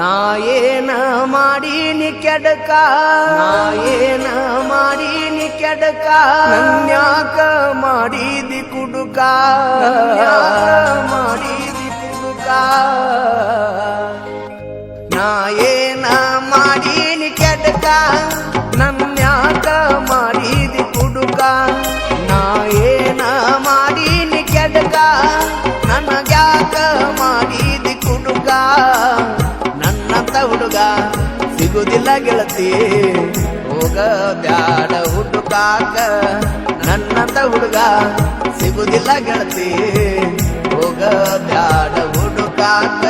ನಾ ಏನ ಮಾಡೀನಿ ಕೆಡಕ? ನಾ ಏನ ಮಾಡೀನಿ ಕೆಡಕ? ನನ್ಯಾಕ ಮಾಡಿದಿ ಕುಡುಕ? ಮಾಡಿದಿ ಕುಡುಕ? ನಾ ಏನ ಮಾಡೀನಿ ಕೆಡಕ? ನನ್ಯಾಕ ಮಾಡಿದಿ ಕುಡುಕ? ನಾ ಏನ ಮಾಡೀನಿ ಕೆಡಕ? ನನಗ್ಯಾಕ ಸಿಗುದಿಲ್ಲ ಗೆಳತಿ. ಹೋಗ ಬ್ಯಾಡ ಹುಡುಕಾಕ ನನ್ನಂತ ಹುಡುಗ ಸಿಗುದಿಲ್ಲ ಗೆಳತಿ. ಹೋಗ ಬ್ಯಾಡ ಹುಡುಕಾಕ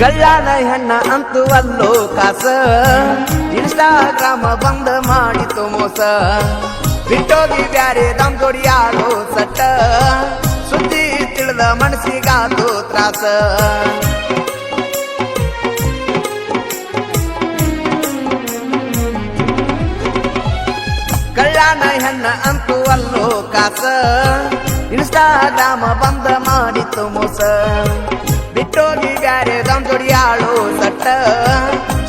ಕಳ್ಳಾನ ಹೆಣ್ಣ ಅಂತೂ ಅಲ್ಲೋ ಕಾಸ. ಇನ್ಸ್ಟಾಗ್ರಾಮ ಬಂದ ಮಾಡಿತು ಮೋಸ. ಬಿಟ್ಟೋಗಿ ಬ್ಯಾರೆ ದೊಡಿ ಆಡೋ ಸಟ್ಟ. ಸುದ್ದಿ ತಿಳಿದ ಮನಸ್ಸಿಗಾದು ತ್ರಾಸ. ಕಲ್ಯಾಣ ಹೆಣ್ಣ ಅಂತೂ ಅಲ್ಲೋ ಕಾಸ. ಇನ್ಸ್ಟಾಗ್ರಾಮ ಬಂದ ಮಾಡಿತು ಮೋಸ. ಬಿಟ್ಟೋಗಿ ಬ್ಯಾರೆ ದಮ್ ಜೋಡಿ ಆಳೋ ಸಟ್ಟ.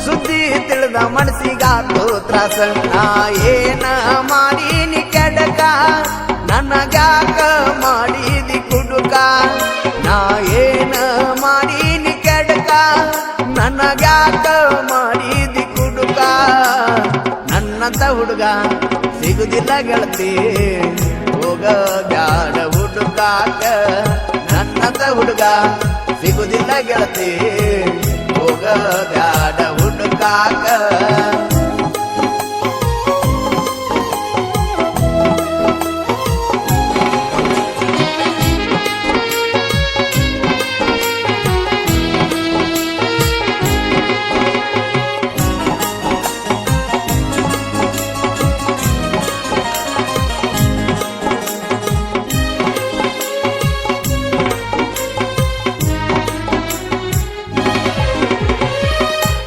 ಸುದ್ದಿ ತಿಳಿದ ಮನಸ್ಸಿಗಾತು ತ್ರಾಸ ನಾ ಏನ ಮಾಡೀನಿ ಕೆಡಕ? ನನಗ್ಯಾಕ ಮಾಡಿದಿ ಕುಡುಕ? ನಾ ಏನ ಮಾಡೀನಿ ಕೆಡಕ? ನನಗ್ಯಾಕ ಮಾಡಿದಿ ಕುಡುಕ? ನನ್ನಂತ ಹುಡುಗ ಸಿಗುದಿಲ್ಲ ಗೆಳತಿ. ಹೋಗ ಬ್ಯಾಡ ಹುಡುಕಾಕ. ನನ್ನಂತ ಹುಡುಗ ಸಿಗುದಿಲ್ಲ ಗೆಳತಿ. ಹೋಗ ಬ್ಯಾಡ ಹುಡುಕಾಕ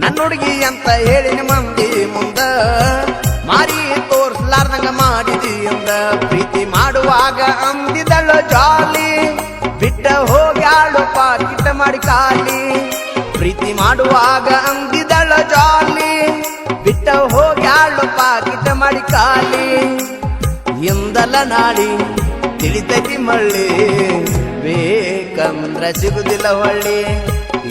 ನನ್ನ ಹುಡುಗಿ ಅಂತ ಹೇಳಿ ಮಂದಿ ಮುಂದ. ಮಾರಿ ತೋರ್ಸ್ಲಾರ್ದಂಗ ಮಾಡಿದಿ ಅಂದ. ಪ್ರೀತಿ ಮಾಡುವಾಗ ಅಂದಿದಳು ಜಾಲಿ. ಬಿಟ್ಟ ಹೋಗ್ಯಾಳು ಪಾಕಿಟ ಮಾಡಿ ಕಾಲಿ. ಪ್ರೀತಿ ಮಾಡುವಾಗ ಅಂದಿದಳು ಜಾಲಿ. ಬಿಟ್ಟ ಹೋಗ್ಯಾಳು ಪಾಕಿಟ ಮಾಡಿ ಕಾಲಿ. ಇಂದಲ ನಾಡಿ ತಿಳಿತೈತಿ ಮಳ್ಳಿ. ಬೇಕಂದ್ರ ಸಿಗುದಿಲ್ಲ ಹೊಳ್ಳಿ.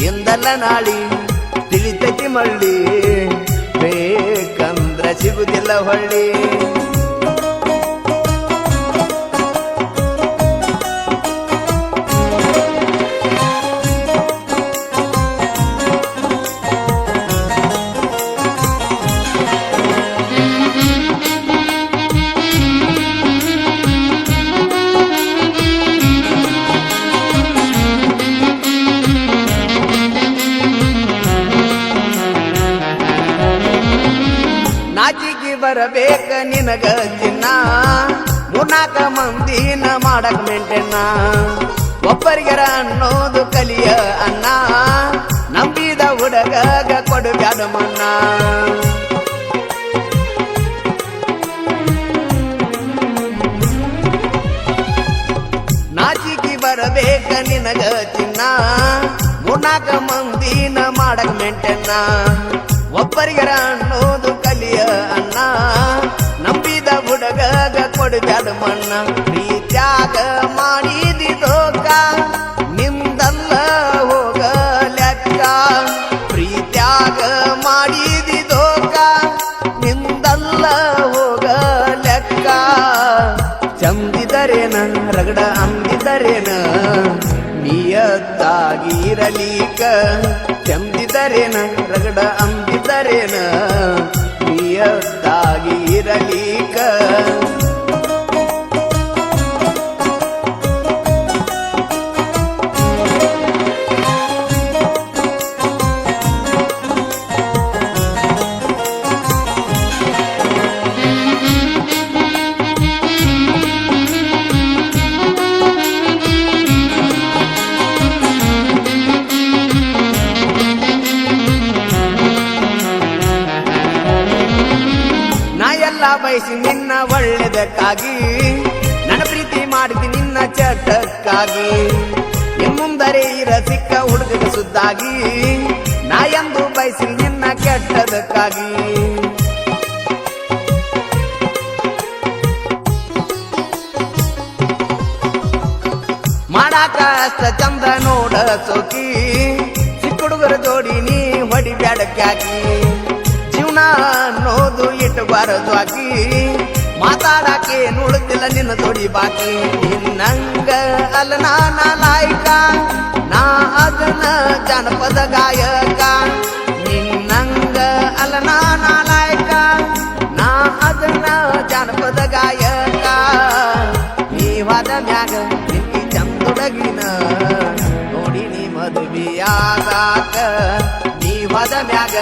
ಎಂದಲ್ಲ ನಾಡಿ ತಿಳಿತೈತಿ ಮಳ್ಳಿ. ಬೇಕಂದ್ರ ಸಿಗುದಿಲ್ಲ ಹೊಳ್ಳಿ. ಬರಬೇಕ ನಿನಗ ಚಿನ್ನ? ಮುನಾಕ ಮಂದಿನ ಮಾಡಕ್ ಮೆಂಟೆನ್ನ ಒಬ್ಬರಿಗರ ಅನ್ನೋದು ಕಲಿಯ ಅನ್ನ? ನಂಬಿದ ಹುಡುಗ ಕೊಡು ಬ್ಯಾಡ ಮನ್ನ? ನಾಚಿಕಿ ಬರಬೇಕ ನಿನಗ ಚಿನ್ನ? ಮುನಾಕ ಮಂದಿನ ಮಾಡಕ್ ಮೆಂಟೆನ್ನ ಒಬ್ಬರಿಗರ ಪ್ರೀತ್ಯಾಗ ಮಾಡಿದಿದೋಕ, ನಿಮ್ದಲ್ಲ ಹೋಗ ಲೆಕ್ಕ ಪ್ರೀತ್ಯಾಗ ಮಾಡಿದಿದೋಕ, ನಿಮ್ದಲ್ಲ ಹೋಗ ಲೆಕ್ಕ ಚಂದಿದರೇನ, ರಗಡ ಅಂದಿದರೇನ, ನಿಯತ್ತಾಗಿರಲೀಕ. ಚಂದಿದರೇನ, ರಗಡ ಅಂಬಿದರೇನ ನಿಯತ್ತಾಗಿ ಎಲ್ಲ ಬಯಸಿ ನಿನ್ನ ಒಳ್ಳೆದಕ್ಕಾಗಿ. ನನ್ನ ಪ್ರೀತಿ ಮಾಡಿದಿ ನಿನ್ನ ಚಟಕ್ಕಾಗಿ. ಮುಂದರೆ ಇರ ಸಿಕ್ಕ ಹುಡುಗನ ಸುದ್ದಾಗಿ. ನಾ ಎಂದು ಬಯಸಿ ನಿನ್ನ ಕೆಟ್ಟದಕ್ಕಾಗಿ. ಮಾಡಾಕ ಅಷ್ಟ ನೋಡ ಸೋಕಿ. ಚಿಕ್ಕ ಹುಡುಗರ ಜೋಡಿ ನೀ ಹೊಡಿಬ್ಯಾಡಕ್ಕಾಕಿ ಜೀವನ ಅನ್ನೋದು ಇಟ್ಟಬಾರದು ಆಕಿ. ಮಾತಾಡಕ್ಕೆ ನೋಡುತ್ತಿಲ್ಲ ನಿನ್ನ ತೊಡಿ ಬಾಕಿ. ನಿನ್ನಂಗ ಅಲ್ಲ ನಾನ ಲಾಯ್ಕ ನಾ ಅದನ್ನ ಜನಪದ ಗಾಯಕ. ನಿನ್ನಂಗ ಅಲ್ಲ ನಾನ ಲಾಯ್ಕ ನಾ ಅದನ್ನ ಜನಪದ ಗಾಯಕ. ನೀವಾದ ಮ್ಯಾಗ ನಿಕ್ಕಿ ಚಂದೊಡಗಿನ ನೋಡಿ ನೀ ಮದುವೆಯಾಗಾಕ ನೀವಾದ ಮ್ಯಾಗ